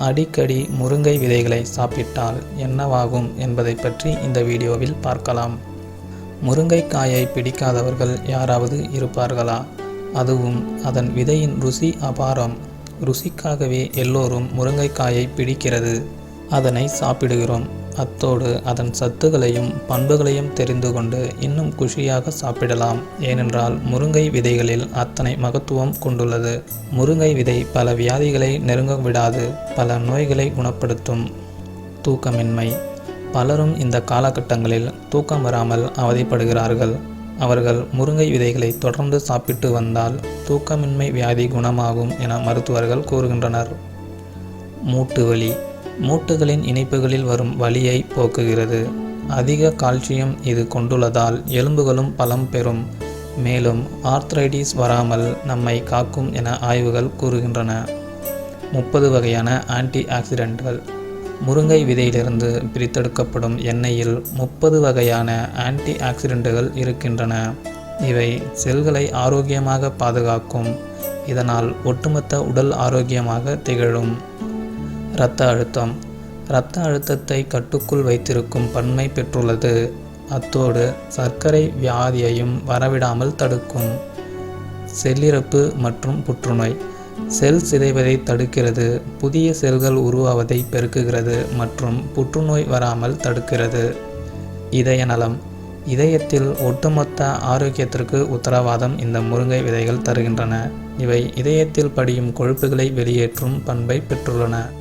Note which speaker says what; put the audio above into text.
Speaker 1: அடிக்கடி முருங்கை விதைகளை சாப்பிட்டால் என்னவாகும் என்பதை பற்றி இந்த வீடியோவில் பார்க்கலாம். முருங்கைக்காயை பிடிக்காதவர்கள் யாராவது இருப்பார்களா? அதுவும் அதன் விதையின் ருசி அபாரம். ருசிக்காகவே எல்லோரும் முருங்கைக்காயை பிடிக்கிறது. அதனை சாப்பிடுகிறோம். அத்தோடு அதன் சத்துகளையும் பண்புகளையும் தெரிந்து கொண்டு இன்னும் குஷியாக சாப்பிடலாம். ஏனென்றால் முருங்கை விதைகளில் அத்தனை மகத்துவம் கொண்டுள்ளது. முருங்கை விதை பல வியாதிகளை நெருங்க விடாது பல நோய்களை குணப்படுத்தும் தூக்கமின்மை. பலரும் இந்த காலகட்டங்களில் தூக்கம் வராமல் அவதிப்படுகிறார்கள். அவர்கள் முருங்கை விதைகளை தொடர்ந்து சாப்பிட்டு வந்தால் தூக்கமின்மை வியாதி குணமாகும் என மருத்துவர்கள் கூறுகின்றனர். மூட்டு வலி மூட்டுகளின் இணைப்புகளில் வரும் வலியை போக்குகிறது. அதிக கால்சியம் இது கொண்டுள்ளதால் எலும்புகளும் பலம் பெறும். மேலும் ஆர்த்ரைடிஸ் வராமல் நம்மை காக்கும் என ஆய்வுகள் கூறுகின்றன. முப்பது வகையான ஆன்டி ஆக்சிடென்ட்கள் முருங்கை விதையிலிருந்து பிரித்தெடுக்கப்படும் எண்ணெயில் முப்பது வகையான ஆன்டி ஆக்சிடென்ட்டுகள் இருக்கின்றன. இவை செல்களை ஆரோக்கியமாக பாதுகாக்கும். இதனால் ஒட்டுமொத்த உடல் ஆரோக்கியமாக திகழும். இரத்த அழுத்தம். இரத்த அழுத்தத்தை கட்டுக்குள் வைத்திருக்கும் பன்மை பெற்றுள்ளது. அத்தோடு சர்க்கரை வியாதியையும் வரவிடாமல் தடுக்கும். செல்லிறப்பு மற்றும் புற்றுநோய். செல் சிதைவதை தடுக்கிறது. புதிய செல்கள் உருவாவதை பெருக்குகிறது மற்றும் புற்றுநோய் வராமல் தடுக்கிறது. இதய நலம் இதயத்தில் ஒட்டுமொத்த ஆரோக்கியத்திற்கு உத்தரவாதம் இந்த முருங்கை விதைகள் தருகின்றன. இவை இதயத்தில் படியும் கொழுப்புகளை வெளியேற்றும் பண்பை பெற்றுள்ளன.